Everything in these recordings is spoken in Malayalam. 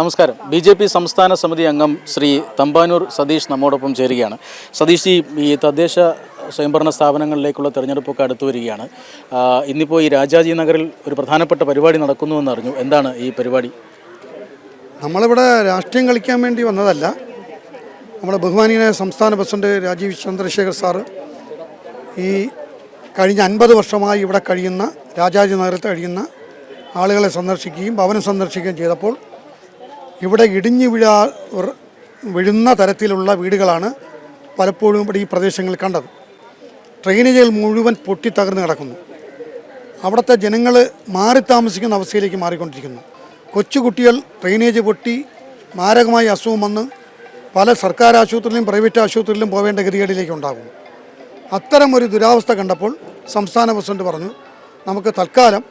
നമസ്കാരം. ബി ജെ പി സംസ്ഥാന സമിതി അംഗം ശ്രീ തമ്പാനൂർ സതീഷ് നമ്മോടൊപ്പം ചേരുകയാണ്. സതീഷ് ഈ തദ്ദേശ സ്വയംഭരണ സ്ഥാപനങ്ങളിലേക്കുള്ള തെരഞ്ഞെടുപ്പൊക്കെ അടുത്തു വരികയാണ്. ഇന്നിപ്പോൾ ഈ രാജാജി നഗറിൽ ഒരു പ്രധാനപ്പെട്ട പരിപാടി നടക്കുന്നുവെന്ന് അറിഞ്ഞു. എന്താണ് ഈ പരിപാടി? നമ്മളിവിടെ രാഷ്ട്രീയം കളിക്കാൻ വേണ്ടി വന്നതല്ല. നമ്മുടെ ബഹുമാനീയനായ സംസ്ഥാന പ്രസിഡന്റ് രാജീവ് ചന്ദ്രശേഖർ സാറ് ഈ കഴിഞ്ഞ അൻപത് വർഷമായി ഇവിടെ കഴിയുന്ന രാജാജി നഗരത്തിൽ കഴിയുന്ന ആളുകളെ സന്ദർശിക്കുകയും ഭവനം സന്ദർശിക്കുകയും ചെയ്തപ്പോൾ ഇവിടെ ഇടിഞ്ഞു വീഴാ വീഴുന്ന തരത്തിലുള്ള വീടുകളാണ് പലപ്പോഴും ഇവിടെ ഈ പ്രദേശങ്ങളിൽ കണ്ടത്. ട്രെയിനേജുകൾ മുഴുവൻ പൊട്ടി പൊട്ടിത്തകർന്ന് കിടക്കുന്നു. അവിടുത്തെ ജനങ്ങൾ മാറി താമസിക്കുന്ന അവസ്ഥയിലേക്ക് മാറിക്കൊണ്ടിരിക്കുന്നു. കൊച്ചുകുട്ടികൾ ഡ്രെയിനേജ് പൊട്ടി മാരകമായ അസുഖം വന്ന് പല സർക്കാർ ആശുപത്രിയിലും പ്രൈവറ്റ് ആശുപത്രിയിലും പോവേണ്ട ഗതികേടിലേക്ക് ഉണ്ടാകും. അത്തരം ഒരു ദുരാവസ്ഥ കണ്ടപ്പോൾ സംസ്ഥാന പ്രസിഡന്റ് പറഞ്ഞു നമുക്ക് തൽക്കാലം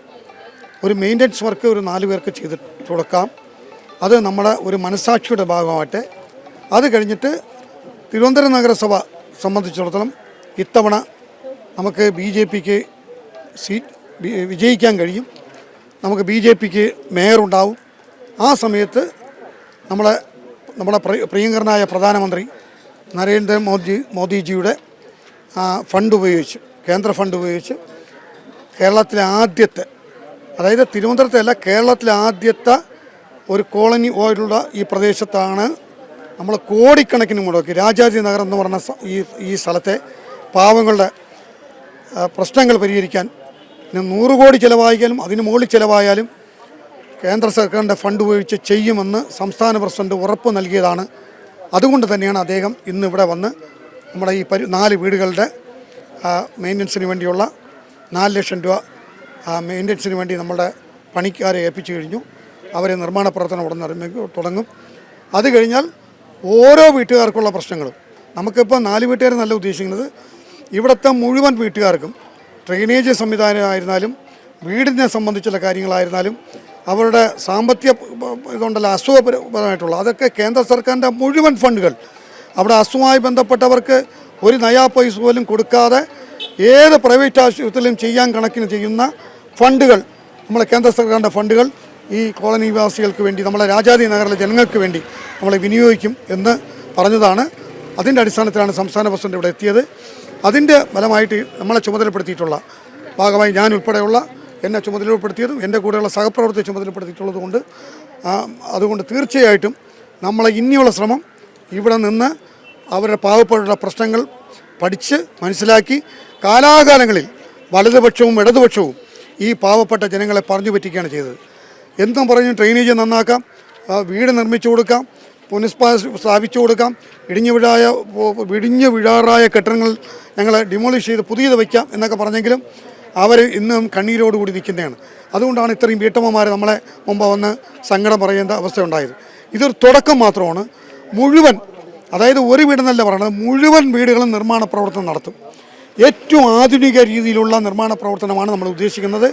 ഒരു മെയിന്റനൻസ് വർക്ക് ഒരു നാല് പേർക്ക് ചെയ്ത് കൊടുക്കാം അത് നമ്മുടെ ഒരു മനസാക്ഷിയുടെ ഭാഗമാവട്ടെ അത് കഴിഞ്ഞിട്ട് തിരുവനന്തപുരം നഗരസഭ സംബന്ധിച്ചിടത്തോളം ഇത്തവണ നമുക്ക് ബി ജെ പിക്ക് സീറ്റ് വിജയിക്കാൻ കഴിയും. നമുക്ക് ബി ജെ പിക്ക് മേയറുണ്ടാവും. ആ സമയത്ത് നമ്മളെ നമ്മുടെ പ്രിയ- പ്രിയങ്കരനായ പ്രധാനമന്ത്രി നരേന്ദ്ര മോദി മോദിജിയുടെ ഫണ്ട് ഉപയോഗിച്ച് കേന്ദ്ര ഫണ്ട് ഉപയോഗിച്ച് കേരളത്തിലെ ആദ്യത്തെ അതായത് തിരുവനന്തപുരത്തെ അല്ല കേരളത്തിലെ ആദ്യത്തെ ഒരു കോളനി പോലുള്ള ഈ പ്രദേശത്താണ് നമ്മൾ കോടിക്കണക്കിന് മുടക്കി രാജാജി നഗർ എന്ന് പറഞ്ഞ ഈ ഈ സ്ഥലത്തെ പാവങ്ങളുടെ പ്രശ്നങ്ങൾ പരിഹരിക്കാൻ പിന്നെ നൂറ് കോടി ചിലവായാലും അതിന് മുകളിൽ ചിലവായാലും കേന്ദ്ര സർക്കാരിന്റെ ഫണ്ട് ഉപയോഗിച്ച് ചെയ്യുമെന്ന് സംസ്ഥാന പ്രസിഡന്റ് ഉറപ്പ് നൽകിയതാണ്. അതുകൊണ്ട് തന്നെയാണ് അദ്ദേഹം ഇന്ന് ഇവിടെ വന്ന് നമ്മുടെ ഈ പരി നാല് വീടുകളുടെ മെയിന്റനൻസിന് വേണ്ടിയുള്ള നാല് ലക്ഷം രൂപ മെയിന്റനൻസിന് വേണ്ടി നമ്മുടെ പണിക്കാരെ ഏൽപ്പിച്ചു കഴിഞ്ഞു. അവരെ നിർമ്മാണ പ്രവർത്തനം ഉടൻ തുടങ്ങും. അത് കഴിഞ്ഞാൽ ഓരോ വീട്ടുകാർക്കുള്ള പ്രശ്നങ്ങളും. നമുക്കിപ്പോൾ നാല് വീട്ടുകാർ നല്ല ഉദ്ദേശിക്കുന്നത്. ഇവിടുത്തെ മുഴുവൻ വീട്ടുകാർക്കും ഡ്രെയിനേജ് സംവിധാനമായിരുന്നാലും വീടിനെ സംബന്ധിച്ചുള്ള കാര്യങ്ങളായിരുന്നാലും അവരുടെ സാമ്പത്തിക ഇതുണ്ടല്ലോ അസുഖപരമായിട്ടുള്ള അതൊക്കെ കേന്ദ്ര സർക്കാരിന്റെ മുഴുവൻ ഫണ്ടുകൾ. അവിടെ അസുഖമായി ബന്ധപ്പെട്ടവർക്ക് ഒരു നയാ പൈസ പോലും കൊടുക്കാതെ ഏത് പ്രൈവറ്റ് ആശുപത്രിയിലും ചെയ്യാൻ കണക്കിന് ചെയ്യുന്ന ഫണ്ടുകൾ നമ്മളെ കേന്ദ്ര സർക്കാരിന്റെ ഫണ്ടുകൾ ഈ കോളനി നിവാസികൾക്ക് വേണ്ടി നമ്മളെ രാജാതി നഗറിലെ ജനങ്ങൾക്ക് വേണ്ടി നമ്മളെ വിനിയോഗിക്കും എന്ന് പറഞ്ഞതാണ്. അതിന്റെ അടിസ്ഥാനത്തിലാണ് സംസ്ഥാന പ്രസിഡന്റ് ഇവിടെ എത്തിയത്. അതിന്റെ ഫലമായിട്ട് നമ്മളെ ചുമതലപ്പെടുത്തിയിട്ടുള്ള ഭാഗമായി ഞാൻ ഉൾപ്പെടെയുള്ള എന്നെ ചുമതലപ്പെടുത്തിയതും എന്റെ കൂടെയുള്ള സഹപ്രവർത്തകരെ ചുമതലപ്പെടുത്തിയിട്ടുള്ളത് കൊണ്ട് അതുകൊണ്ട് തീർച്ചയായിട്ടും നമ്മളെ ഇനിയുള്ള ശ്രമം ഇവിടെ നിന്ന് അവരുടെ പാവപ്പെട്ട പ്രശ്നങ്ങൾ പഠിച്ച് മനസ്സിലാക്കി കാലാകാലങ്ങളിൽ വലതുപക്ഷവും ഇടതുപക്ഷവും ഈ പാവപ്പെട്ട ജനങ്ങളെ പറഞ്ഞു പറ്റിക്കുകയാണ് ചെയ്തത്. എന്തും പറഞ്ഞ് ഡ്രെയിനേജ് നന്നാക്കാം. വീട് നിർമ്മിച്ചു കൊടുക്കാം. പുനഃസ്ഥാ സ്ഥാപിച്ചു കൊടുക്കാം. ഇടിഞ്ഞു വീഴായ ഇടിഞ്ഞു വീഴാറായ കെട്ടിടങ്ങൾ ഞങ്ങൾ ഡിമോളിഷ് ചെയ്ത് പുതിയത് വയ്ക്കാം എന്നൊക്കെ പറഞ്ഞെങ്കിലും അവർ ഇന്നും കണ്ണീരോടുകൂടി നിൽക്കുന്നതാണ്. അതുകൊണ്ടാണ് ഇത്രയും വീട്ടമ്മമാർ നമ്മളെ മുമ്പ് വന്ന് സങ്കടം പറയേണ്ട അവസ്ഥ ഉണ്ടായത്. ഇതൊരു തുടക്കം മാത്രമാണ്. മുഴുവൻ അതായത് ഒരു വീടെന്നല്ല പറയുന്നത് മുഴുവൻ വീടുകളും നിർമ്മാണ പ്രവർത്തനം നടത്തും. ഏറ്റവും ആധുനിക രീതിയിലുള്ള നിർമ്മാണ പ്രവർത്തനമാണ് നമ്മൾ ഉദ്ദേശിക്കുന്നത്.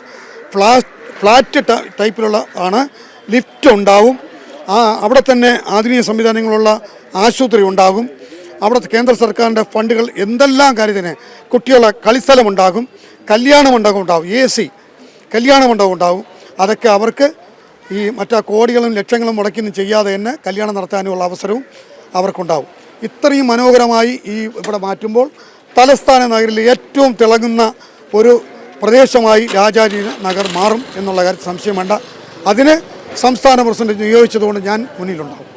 ഫ്ലാ ഫ്ലാറ്റ് ടൈപ്പിലുള്ള ആണ്. ലിഫ്റ്റ് ഉണ്ടാവും. ആ അവിടെ തന്നെ ആധുനിക സംവിധാനങ്ങളുള്ള ആശുപത്രി ഉണ്ടാകും. അവിടെ കേന്ദ്ര സർക്കാരിന്റെ ഫണ്ടുകൾ എന്തെല്ലാം കാര്യത്തിന് കുട്ടികളെ കളിസ്ഥലം ഉണ്ടാകും കല്യാണ മണ്ഡപം ഉണ്ടാകും എ സി കല്യാണ മണ്ഡപം ഉണ്ടാകും. അതൊക്കെ അവർക്ക് ഈ മറ്റാ കോടികളും ലക്ഷങ്ങളും മുടക്കിയൊന്നും ചെയ്യാതെ തന്നെ കല്യാണം നടത്താനുള്ള അവസരവും അവർക്കുണ്ടാവും. ഇത്രയും മനോഹരമായി ഈ ഇവിടെ മാറ്റുമ്പോൾ തലസ്ഥാന നഗരിലെ ഏറ്റവും തിളങ്ങുന്ന ഒരു പ്രദേശമായി രാജാജി നഗർ മാറും എന്നുള്ള കാര്യത്തിൽ സംശയം വേണ്ട. അതിന് സംസ്ഥാന പ്രസിഡന്റ് നിയോഗിച്ചതുകൊണ്ട് ഞാൻ മുന്നിലുണ്ടാവും.